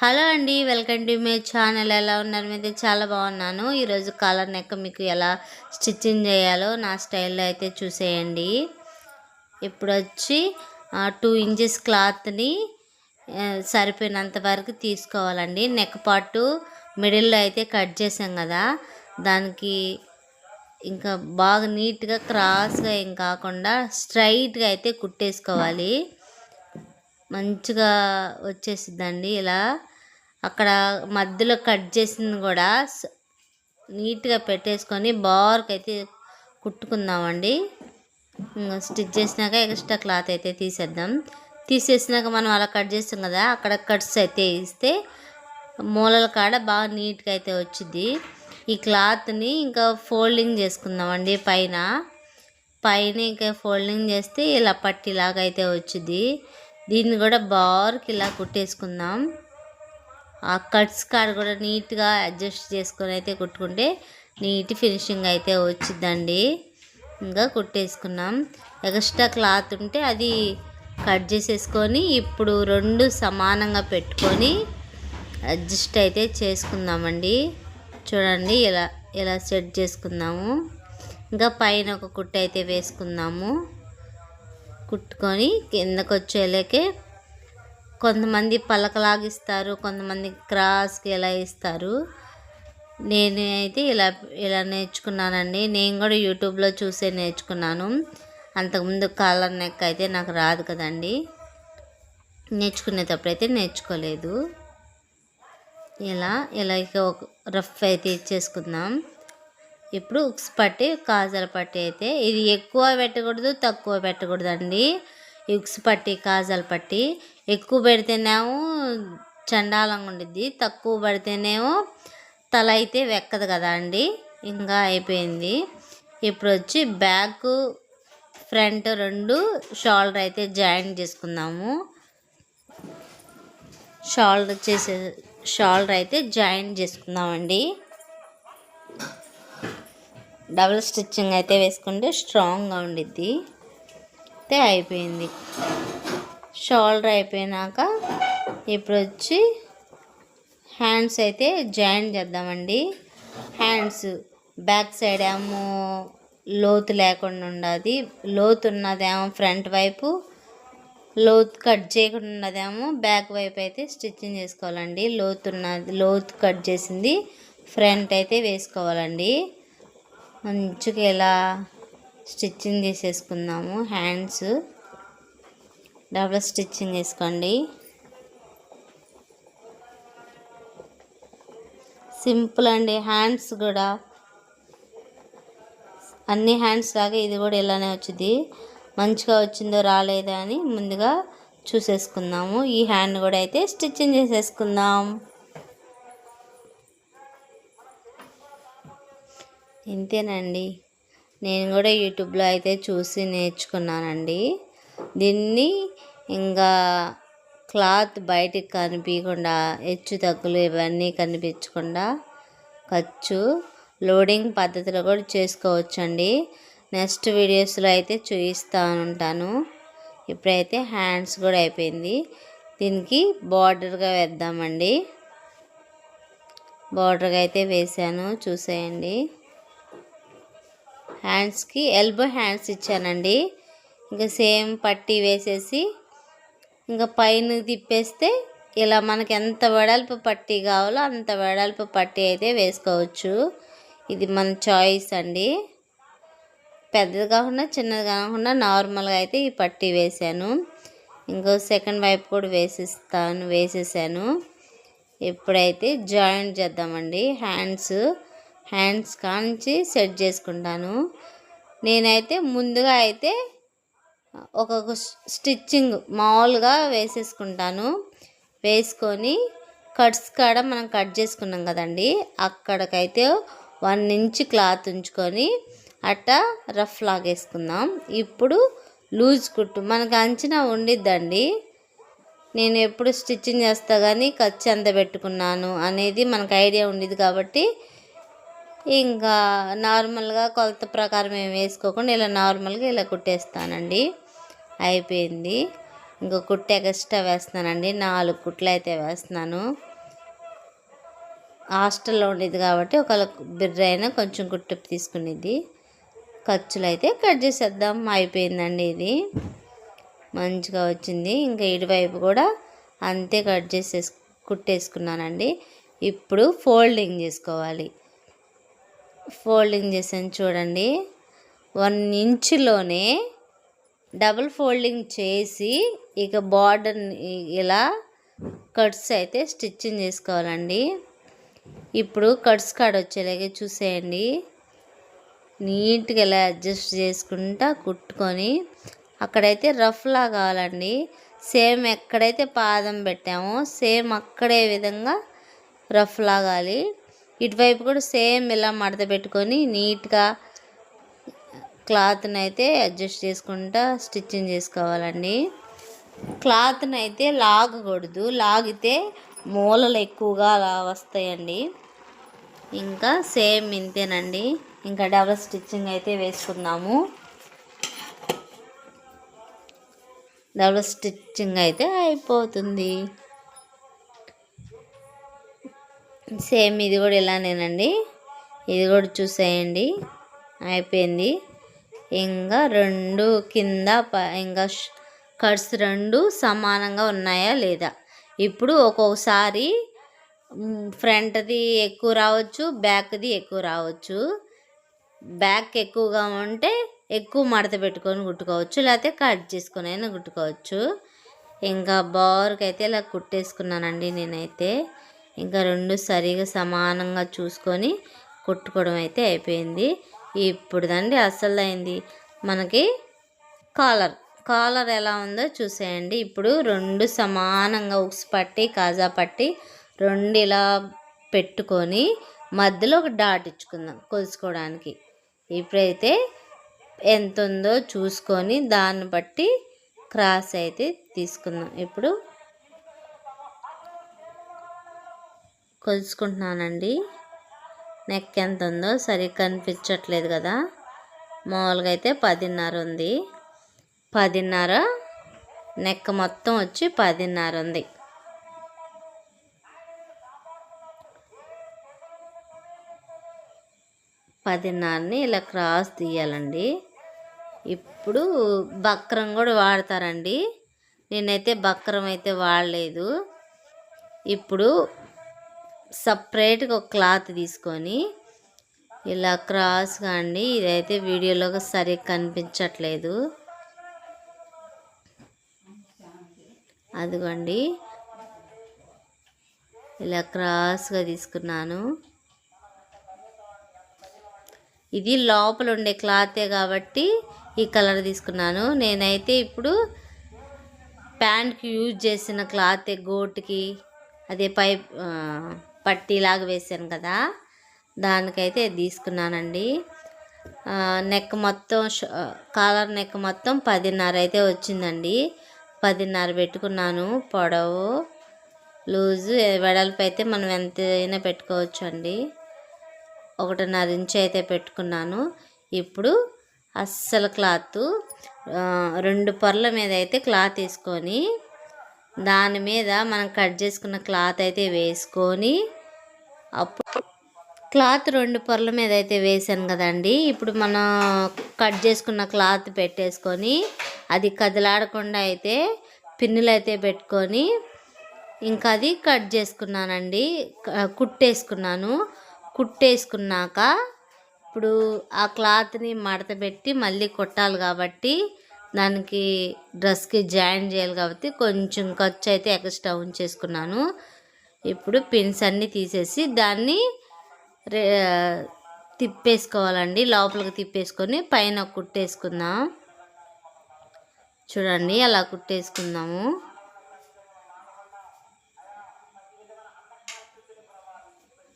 Hello అండి welcome to my channel. ఎలా ఉన్నారు? అయితే చాలా బాగున్నాను. ఈరోజు కాలర్ నెక్ మీకు ఎలా స్టిచ్చింగ్ చేయాలో నా స్టైల్లో అయితే చూసేయండి. ఇప్పుడు వచ్చి టూ ఇంచెస్ క్లాత్ని సరిపోయినంత వరకు తీసుకోవాలండి. నెక్ పార్ట్ మిడిల్లో అయితే కట్ చేసాం కదా. దానికి ఇంకా బాగా నీట్గా క్రాస్గా ఏం కాకుండా స్ట్రైట్గా అయితే కుట్టేసుకోవాలి. మంచిగా వచ్చేసిద్దండి ఇలా. అక్కడ మధ్యలో కట్ చేసింది కూడా నీట్గా పెట్టేసుకొని బార్కి అయితే కుట్టుకుందామండి స్టిచ్ చేసినాక ఎక్స్ట్రా క్లాత్ అయితే తీసేద్దాం. తీసేసినాక మనం అలా కట్ చేస్తాం కదా అక్కడ కట్స్ అయితే ఇస్తే మూలల కాడ బాగా నీట్గా అయితే వచ్చింది ఈ క్లాత్ని ఇంకా ఫోల్డింగ్ చేసుకుందామండి పైన. పైన ఇంకా ఫోల్డింగ్ చేస్తే ఇలా పట్టిలాగా అయితే వచ్చింది దీన్ని కూడా బార్కి ఇలా కుట్టేసుకుందాం. ఆ కట్స్ కాడ కూడా నీట్గా అడ్జస్ట్ చేసుకొని అయితే కుట్టుకుంటే నీట్ ఫినిషింగ్ అయితే వచ్చిందండి. ఇంకా కుట్టేసుకున్నాం. ఎక్స్ట్రా క్లాత్ ఉంటే అది కట్ చేసేసుకొని ఇప్పుడు రెండు సమానంగా పెట్టుకొని అడ్జస్ట్ అయితే చేసుకుందామండి. చూడండి ఇలా ఇలా సెట్ చేసుకుందాము. ఇంకా పైన ఒక కుట్ట అయితే వేసుకుందాము. కుట్టుకొని కిందకు వచ్చేలాకే కొంతమంది పలకలాగిస్తారు కొంతమంది క్రాస్కి ఎలా ఇస్తారు. నేను అయితే ఇలా ఇలా నేర్చుకున్నానండి. నేను కూడా యూట్యూబ్లో చూసే నేర్చుకున్నాను. అంతకుముందు కాలర్ నెక్ అయితే నాకు రాదు కదండి. నేర్చుకునేటప్పుడు అయితే నేర్చుకోలేదు. ఇలా ఇలా ఒక రఫ్ అయితే ఇచ్చేసుకుందాం ఇప్పుడు ఉక్స్ పట్టి కాజల పట్టి అయితే ఇది ఎక్కువ పెట్టకూడదు తక్కువ పెట్టకూడదు అండి ఉక్స్ పట్టి కాజల పట్టి ఎక్కువ పెడితేనేమో చండాలంగా ఉండిద్ది తక్కువ పడితేనేమో తల అయితే వెక్కదు కదా అండి. ఇంకా అయిపోయింది. ఇప్పుడు వచ్చి బ్యాక్ ఫ్రంట్ రెండు షోల్డర్ అయితే జాయిన్ చేసుకుందాము. షోల్డర్ చేసే షోల్డర్ అయితే జాయిన్ చేసుకుందామండి. డబుల్ స్టిచ్చింగ్ అయితే వేసుకుంటే స్ట్రాంగ్గా ఉండిద్ది. అయితే అయిపోయింది. షోల్డర్ అయిపోయినాక ఇప్పుడు వచ్చి హ్యాండ్స్ అయితే జాయిన్ చేద్దామండి. హ్యాండ్స్ బ్యాక్ సైడ్ ఏమో లోతు లేకుండా ఉన్నది లోతు ఉన్నదేమో ఫ్రంట్ వైపు. లోతు కట్ చేయకుండా ఉన్నదేమో బ్యాక్ వైపు అయితే స్టిచ్చింగ్ చేసుకోవాలండి. లోతు ఉన్నది లోతు కట్ చేసింది ఫ్రంట్ అయితే వేసుకోవాలండి. మంచిగా ఇలా స్టిచ్చింగ్ చేసేసుకుందాము హ్యాండ్స్. డబుల్ స్టిచ్చింగ్ వేసుకోండి సింపుల్ అండి హ్యాండ్స్ కూడా. అన్ని హ్యాండ్స్ లాగా ఇది కూడా ఇలానే వచ్చింది. మంచిగా వచ్చిందో రాలేదా అని ముందుగా చూసేసుకుందాము. ఈ హ్యాండ్ కూడా అయితే స్టిచ్చింగ్ చేసేసుకుందాం. ఇంతేనండి. నేను కూడా యూట్యూబ్లో అయితే చూసి నేర్చుకున్నానండి. దీన్ని ఇంకా క్లాత్ బయటికి కనిపించకుండా హెచ్చు తగ్గులు ఇవన్నీ కనిపించకుండా ఖర్చు లోడింగ్ పద్ధతిలో కూడా చేసుకోవచ్చండి. నెక్స్ట్ వీడియోస్లో అయితే చూపిస్తూ ఉంటాను. ఇప్పుడైతే హ్యాండ్స్ కూడా అయిపోయింది. దీనికి బార్డర్గా వేద్దామండి. బార్డర్గా అయితే వేసాను. చూసేయండి. హ్యాండ్స్కి ఎల్బో హ్యాండ్స్ ఇచ్చానండి. ఇంకా సేమ్ పట్టీ వేసేసి ఇంకా పైన తిప్పేస్తే ఇలా మనకి ఎంత వెడల్పు పట్టీ కావాలో అంత వెడల్పు పట్టీ అయితే వేసుకోవచ్చు. ఇది మన చాయిస్ అండి. పెద్దది కాకుండా చిన్నది కాకుండా నార్మల్గా అయితే ఈ పట్టీ వేసాను. ఇంకో సెకండ్ వైపు కూడా వేసిస్తాను వేసేసాను. ఇప్పుడైతే జాయింట్ చేద్దామండి హ్యాండ్స్ హ్యాండ్స్ కాంచి సెట్ చేసుకుంటాను. నేనైతే ముందుగా అయితే ఒక స్టిచ్చింగ్ మామూలుగా వేసేసుకుంటాను. వేసుకొని కట్స్ కాడ మనం కట్ చేసుకున్నాం కదండి అక్కడికైతే వన్ ఇంచ్ క్లాత్ ఉంచుకొని అట్టా రఫ్ లాగేసుకుందాం. ఇప్పుడు లూజ్ కుట్టు మనకు అంచనా ఉండిద్దండి. నేను ఎప్పుడు స్టిచ్చింగ్ చేస్తా కానీ ఖర్చు ఎంత పెట్టుకున్నాను అనేది మనకు ఐడియా ఉండేది కాబట్టి ఇంకా నార్మల్గా కొలత ప్రకారం ఏం వేసుకోకుండా ఇలా నార్మల్గా ఇలా కుట్టేస్తానండి. అయిపోయింది. ఇంకో కుట్టు ఎక్స్ట్రా వేస్తానండి నాలుగు కుట్లు అయితే వేస్తున్నాను. హాస్టల్లో ఉండేది కాబట్టి ఒకవేళ బిర్ర అయినా కొంచెం కుట్టు తీసుకునేది. ఖర్చులు అయితే కట్ చేసేద్దాం. అయిపోయిందండి ఇది. మంచిగా వచ్చింది. ఇంకా ఇటువైపు కూడా అంతే కట్ చేసే కుట్టేసుకున్నానండి. ఇప్పుడు ఫోల్డింగ్ చేసుకోవాలి. ఫోల్డింగ్ చేసాను చూడండి. వన్ ఇంచులోనే డబుల్ ఫోల్డింగ్ చేసి ఇక బార్డర్ ఇలా కట్స్ అయితే స్టిచ్చింగ్ చేసుకోవాలండి. ఇప్పుడు కట్స్ కాడ వచ్చేలాగే చూసేయండి. నీట్గా ఇలా అడ్జస్ట్ చేసుకుంటా కుట్టుకొని అక్కడైతే రఫ్లా కావాలండి. సేమ్ ఎక్కడైతే పాదం పెట్టామో సేమ్ అక్కడే విధంగా రఫ్ లాగాలి ఇటువైపు కూడా సేమ్ ఇలా మడత పెట్టుకొని నీట్గా క్లాత్ని అయితే అడ్జస్ట్ చేసుకుంటా స్టిచ్చింగ్ చేసుకోవాలండి. క్లాత్ని అయితే లాగకూడదు. లాగితే మూలలు ఎక్కువగా అలా వస్తాయండి. ఇంకా సేమ్ ఇంతేనండి. ఇంకా డబల్ స్టిచ్చింగ్ అయితే వేసుకుందాము. డబల్ స్టిచ్చింగ్ అయితే అయిపోతుంది. సేమ్ ఇది కూడా ఇలానేనండి. ఇది కూడా చూసేయండి. అయిపోయింది. ఇంకా రెండు కింద ఇంకా కట్స్ రెండు సమానంగా ఉన్నాయా లేదా? ఇప్పుడు ఒక్కొక్కసారి ఫ్రంట్ది ఎక్కువ రావచ్చు బ్యాక్ది ఎక్కువ రావచ్చు. బ్యాక్ ఎక్కువగా ఉంటే ఎక్కువ మడత పెట్టుకొని కుట్టుకోవచ్చు లేకపోతే కట్ చేసుకొని అయినా కుట్టుకోవచ్చు. ఇంకా బార్కి అయితే ఇలా కుట్టేసుకున్నానండి నేనైతే. ఇంకా రెండు సరిగా సమానంగా చూసుకొని కుట్టుకోవడం అయితే అయిపోయింది. ఇప్పుడు దండి అసలు అయింది మనకి కాలర్ కాలర్ ఎలా ఉందో చూసేయండి. ఇప్పుడు రెండు సమానంగా ఉక్స్ పట్టి కాజా పట్టి రెండు ఇలా పెట్టుకొని మధ్యలో ఒక డాట్ ఇచ్చుకుందాం కొలుసుకోవడానికి ఇప్పుడైతే ఎంత ఉందో చూసుకొని దాన్ని బట్టి క్రాస్ అయితే తీసుకుందాం. ఇప్పుడు కొలుచుకుంటున్నానండి. నెక్ ఎంత ఉందో సరిగ్గా కనిపించట్లేదు కదా. మామూలుగా అయితే పదిన్నర ఉంది. పదిన్నర నెక్ మొత్తం వచ్చి పదిన్నర ఉంది. పదిన్నరని ఇలా క్రాస్ తీయాలండి. ఇప్పుడు బక్రం కూడా వాడతారండి. నేనైతే బక్రం అయితే వాడలేదు. ఇప్పుడు సపరేట్గా ఒక క్లాత్ తీసుకొని ఇలా క్రాస్గా అండి. ఇదైతే వీడియోలో సరిగ్గా కనిపించట్లేదు. అదిగోండి. ఇలా క్రాస్గా తీసుకున్నాను. ఇది లోపల ఉండే క్లాతే కాబట్టి ఈ కలర్ తీసుకున్నాను. నేనైతే ఇప్పుడు ప్యాంట్కి యూజ్ చేసిన క్లాతే గోటుకి అదే పైప్ పట్టీలాగా వేసాను కదా దానికైతే తీసుకున్నానండి. నెక్ మొత్తం కాలర్ నెక్ మొత్తం పదిన్నర అయితే వచ్చిందండి. పదిన్నర పెట్టుకున్నాను పొడవు లూజు వెడల్పు అయితే మనం ఎంతైనా పెట్టుకోవచ్చు అండి ఒకటిన్నర ఇంచు అయితే పెట్టుకున్నాను. ఇప్పుడు అస్సలు క్లాత్ రెండు పొరల మీద అయితే క్లాత్ తీసుకొని దాని మీద మనం కట్ చేసుకున్న క్లాత్ అయితే వేసుకొని అప్పుడు క్లాత్ రెండు పొరల మీద అయితే వేసాను కదండి. ఇప్పుడు మనం కట్ చేసుకున్న క్లాత్ పెట్టేసుకొని అది కదిలాడకుండా అయితే పిన్నులు అయితే పెట్టుకొని ఇంకా అది కట్ చేసుకున్నానండి. కుట్టేసుకున్నాను. కుట్టేసుకున్నాక ఇప్పుడు ఆ క్లాత్ని మడత పెట్టి మళ్ళీ కుట్టాలి కాబట్టి దానికి డ్రెస్కి జాయిన్ చేయాలి కాబట్టి కొంచెం ఖర్చు అయితే ఎక్స్ట్రా ఉంచేసుకున్నాను. ఇప్పుడు పిన్స్ అన్నీ తీసేసి దాన్ని తిప్పేసుకోవాలండి. లోపలికి తిప్పేసుకొని పైన కుట్టేసుకుందాం. చూడండి అలా కుట్టేసుకుందాము.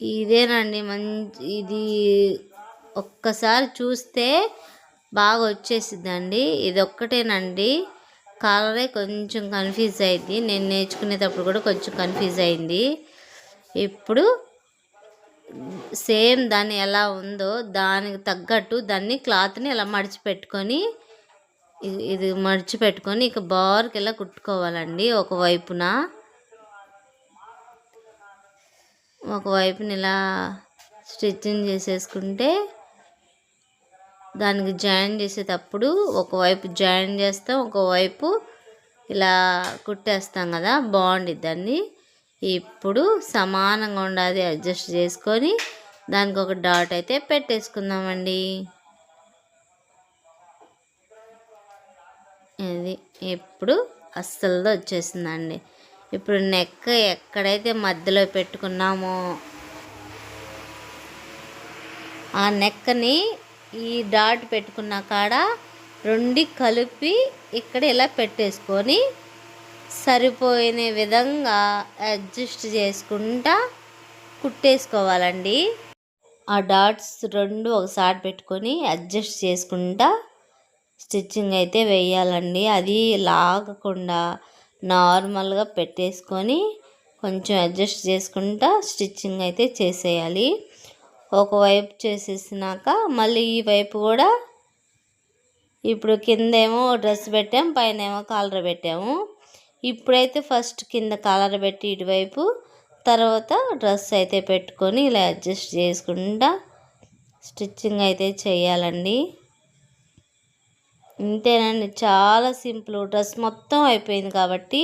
ఇదేనండి మంచి ఇది ఒక్కసారి చూస్తే బాగా వచ్చేసిద్దండి ఇది ఒక్కటేనండి కాలరే కొంచెం కన్ఫ్యూజ్ అయింది నేను నేర్చుకునేటప్పుడు కూడా కొంచెం కన్ఫ్యూజ్ అయింది ఇప్పుడు సేమ్ దాన్ని ఎలా ఉందో దానికి తగ్గట్టు దాన్ని క్లాత్ని ఇలా మడిచిపెట్టుకొని ఇది మడిచిపెట్టుకొని ఇక బార్కి ఇలా కుట్టుకోవాలండి ఒకవైపున ఒకవైపున ఇలా స్టిచ్చింగ్ చేసేసుకుంటే దానికి జాయిన్ చేసేటప్పుడు ఒకవైపు జాయిన్ చేస్తాం ఒకవైపు ఇలా కుట్టేస్తాం కదా బాగుండిద్దండి ఇప్పుడు సమానంగా ఉండాలి అడ్జస్ట్ చేసుకొని దానికి ఒక డాట్ అయితే పెట్టేసుకుందామండి. ఇది ఇప్పుడు అస్సలు వచ్చేసిందండి. ఇప్పుడు నెక్ ఎక్కడైతే మధ్యలో పెట్టుకున్నామో ఆ నెక్కని ఈ డాట్ పెట్టుకున్న కాడ రెండు కలిపి ఇక్కడ ఇలా పెట్టేసుకొని సరిపోయిన విధంగా అడ్జస్ట్ చేసుకుంటా కుట్టేసుకోవాలండి. ఆ డాట్స్ రెండు ఒకసారి పెట్టుకొని అడ్జస్ట్ చేసుకుంటా స్టిచ్చింగ్ అయితే వేయాలండి. అది లాగకుండా నార్మల్గా పెట్టేసుకొని కొంచెం అడ్జస్ట్ చేసుకుంటా స్టిచ్చింగ్ అయితే చేసేయాలి. ఒకవైపు చేసేసినాక మళ్ళీ ఈ వైపు కూడా ఇప్పుడు కిందేమో డ్రెస్ పెట్టాం పైన ఏమో కాలర్ పెట్టాము. ఇప్పుడైతే ఫస్ట్ కింద కాలర్ పెట్టి ఇటువైపు తర్వాత డ్రెస్ అయితే పెట్టుకొని ఇలా అడ్జస్ట్ చేసుకుంటా స్టిచ్చింగ్ అయితే చేయాలండి. ఇంతేనండి చాలా సింపుల్. డ్రెస్ మొత్తం అయిపోయింది కాబట్టి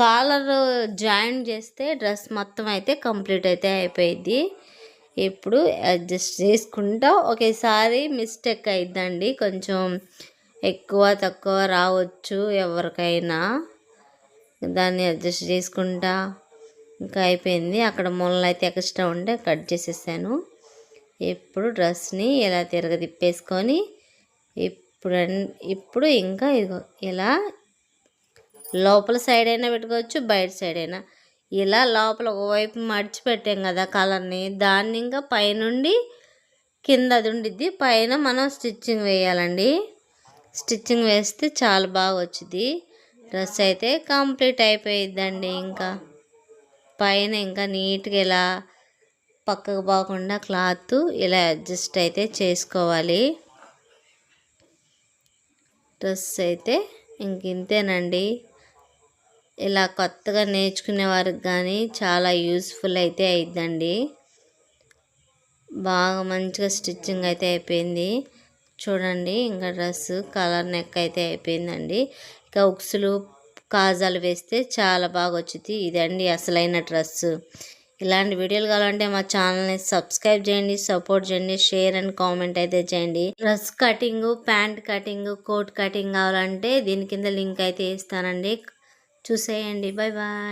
కాలర్ జాయిన్ చేస్తే డ్రెస్ మొత్తం అయితే కంప్లీట్ అయితే అయిపోయింది. ఇప్పుడు అడ్జస్ట్ చేసుకుంటా. ఒకేసారి మిస్టేక్ అయిద్దండి. కొంచెం ఎక్కువ తక్కువ రావచ్చు ఎవరికైనా. దాన్ని అడ్జస్ట్ చేసుకుంటా. ఇంకా అయిపోయింది. అక్కడ మూలలు అయితే ఎక్స్ట్రా ఉంటే కట్ చేసేసాను. ఇప్పుడు డ్రెస్ని ఇలా తిరగదిప్పేసుకొని ఇప్పుడు ఇప్పుడు ఇంకా ఇదిగో ఇలా లోపల సైడ్ అయినా పెట్టుకోవచ్చు బయట సైడ్ అయినా. ఇలా లోపల ఒకవైపు మడిచి పెట్టాం కదా కలర్ని. దాన్ని ఇంకా పైనుండి కింద అది ఉండిద్ది పైన మనం స్టిచ్చింగ్ వేయాలండి. స్టిచ్చింగ్ వేస్తే చాలా బాగా వచ్చింది డ్రెస్ అయితే కంప్లీట్ అయిపోయిద్దండి ఇంకా. పైన ఇంకా నీట్గా ఇలా పక్కకు పోకుండా క్లాత్ ఇలా అడ్జస్ట్ అయితే చేసుకోవాలి. డ్రెస్ అయితే ఇంక ఇంతేనండి. ఇలా కొత్తగా నేర్చుకునే వారికి కానీ చాలా యూస్ఫుల్ అయితే అయిద్దండి. బాగా మంచిగా స్టిచ్చింగ్ అయితే అయిపోయింది. చూడండి ఇంకా డ్రెస్ కలర్ నెక్ అయితే అయిపోయిందండి. ఇంకా ఉక్సులు కాజాలు వేస్తే చాలా బాగా వచ్చింది ఇదండి అసలైన డ్రెస్. ఇలాంటి వీడియోలు కావాలంటే మా ఛానల్ని సబ్స్క్రైబ్ చేయండి సపోర్ట్ చేయండి షేర్ అండ్ కామెంట్ అయితే చేయండి. Dress cutting pant cutting coat cutting కావాలంటే దీని కింద లింక్ అయితే ఇస్తానండి. చూసేయండి. Bye bye